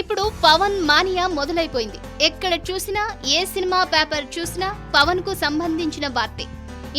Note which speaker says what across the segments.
Speaker 1: ఇప్పుడు పవన్ మానియా మొదలైపోయింది. ఎక్కడ చూసినా ఏ సినిమా పేపర్ చూసినా పవన్కు సంబంధించిన వార్తే.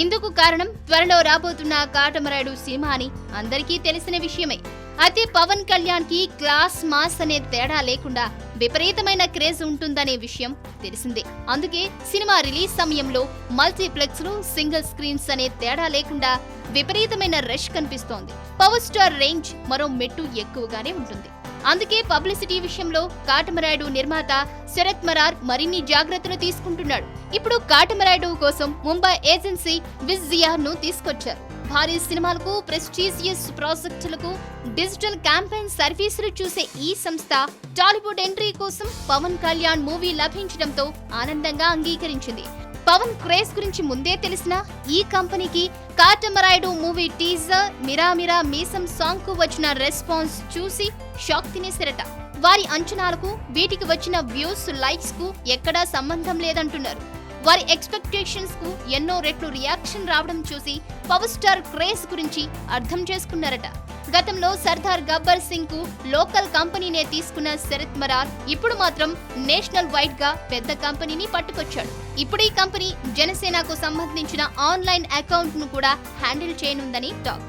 Speaker 1: ఇందుకు కారణం త్వరలో రాబోతున్న కాటమరాయుడు సినిమా అని అందరికీ తెలిసిన విషయమే. అయితే పవన్ కళ్యాణ్కి క్లాస్ మాస్ అనే తేడా లేకుండా విపరీతమైన క్రేజ్ ఉంటుందనే విషయం తెలిసిందే. అందుకే సినిమా రిలీజ్ సమయంలో మల్టీప్లెక్స్లు సింగిల్ స్క్రీన్స్ అనే తేడా లేకుండా విపరీతమైన రష్ కనిపిస్తోంది. పవర్ స్టార్ రేంజ్ మరో మెట్టు ఎక్కువగానే ఉంటుంది. అందుకే పబ్లిసిటీ విషయంలో కాటమరాయుడు నిర్మాత శరత్ మరార్ మరిన్ని జాగ్రత్తలు తీసుకుంటున్నాడు. ఇప్పుడు కాటమరాయుడు కోసం ముంబై ఏజెన్సీ విజ్జియార్ను తీసుకొచ్చారు. భారీ సినిమాలకు ప్రెస్టీజియస్ ప్రాజెక్టులకు డిజిటల్ క్యాంపెయిన్ సర్వీసులు చూసే ఈ సంస్థ టాలీవుడ్ ఎంట్రీ కోసం పవన్ కళ్యాణ్ మూవీ లభించడంతో ఆనందంగా అంగీకరించింది. పవన్ క్రేజ్ గురించి ముందే తెలిసిన ఈ కంపెనీకి కాటమరాయుడు మూవీ టీజర్ మిరామిరా మీసం సాంగ్కు వచ్చిన రెస్పాన్స్ చూసి షాక్ తినేసరట వారి అంచనాలకు వీటికి వచ్చిన వ్యూస్ లైక్స్కు ఎక్కడా సంబంధం లేదంటున్నారు. వారి ఎక్స్పెక్టేషన్స్కు ఎన్నో రెట్లు రియాక్షన్ రావడం చూసి పవర్ స్టార్ క్రేజ్ గురించి అర్థం చేసుకున్నారట. గతంలో సర్దార్ గబ్బర్ సింగ్కు లోకల్ కంపెనీనే తీసుకున్న శరత్ మరార్ ఇప్పుడు మాత్రం నేషనల్ వైడ్గా పెద్ద కంపెనీని పట్టుకొచ్చాడు. ఇప్పుడు ఈ కంపెనీ జనసేనకు సంబంధించిన ఆన్లైన్ అకౌంట్ను కూడా హ్యాండిల్ చేయనుందని టాక్.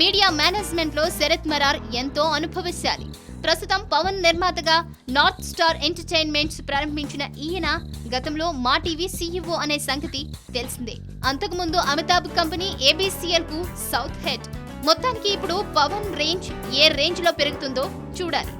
Speaker 1: మీడియా మేనేజ్మెంట్లో శరత్ మరార్ ఎంతో అనుభవించాలి ప్రస్తుతం పవన్ నిర్మాతగా నార్త్ స్టార్ ఎంటర్టైన్మెంట్స్ ప్రారంభించిన ఈయన గతంలో మా టీవీ సీఈఓ అనే సంగతి తెలిసిందే. అంతకుముందు అమితాబ్ కంపెనీ ఏబీసీఎల్కు సౌత్ హెడ్. మొత్తానికి ఇప్పుడు పవన్ రేంజ్ ఏ రేంజ్లో పెరుగుతుందో చూడాలి.